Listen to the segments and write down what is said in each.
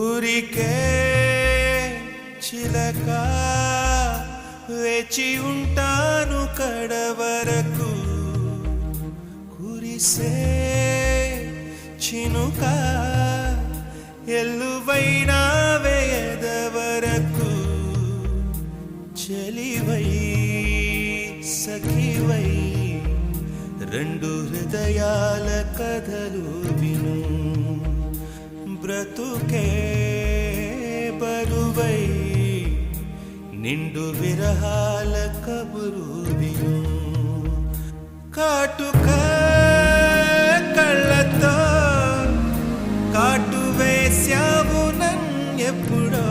ఊరికే చిలక వేచి ఉంటాను కడవరకు. కురిసే చినుక ఎల్లువైనా వేయదవరకు. చెలివై సఖివై రెండు హృదయాల కథలు విను. బ్రతుకే బరువై నిండు విరహాల కబురు విను. కాటుక కళ్ళతో కాటు వేశావు నన్నెప్పుడో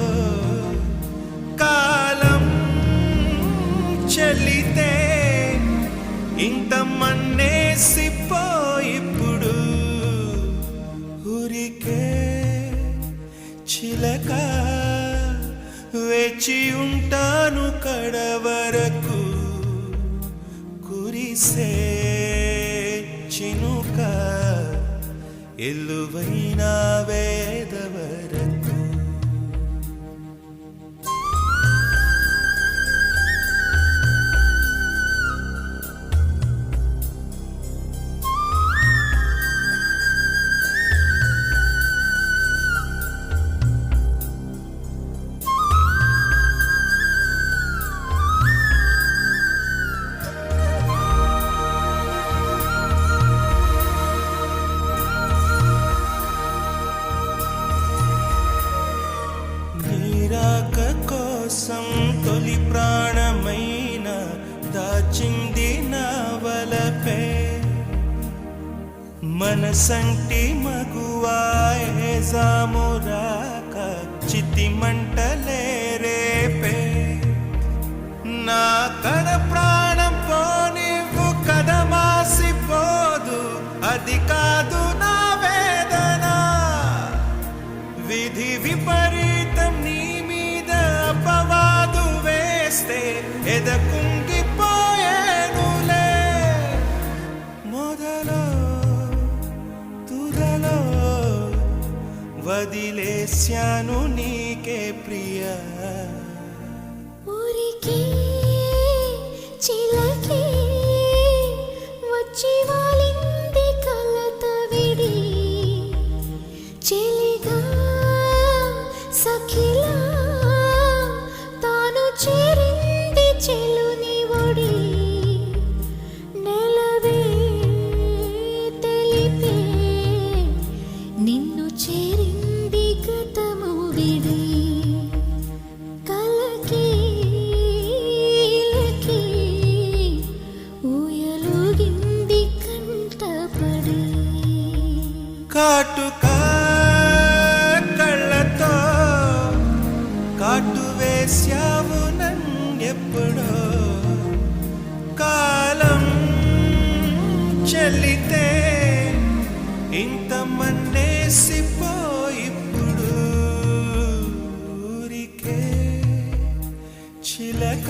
ఉంటాను కడవరకు కురిసే చినుక ఎల్లువైన వేదవరకు మనసంటి మగువాయే జామురాక చితి మంటలే రేపే. నా కడ ప్రాణం పోనివ్వు కదమాసిపోదు అది కాదు నా వేదన. విధి విపరీతం నీ మీద అపవాదు వేస్తే ఎదకుంగిపోయేనులే వదిలేశాను నీకే ప్రియా. చెల్లితే ఇంత మన్నేసిపోయిప్పుడు ఊరికే చిలక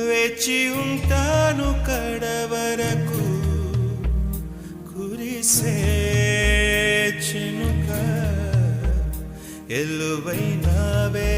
వేచి ఉంటాను కడవరకు కురిసే చినుక ఎల్లువైన వే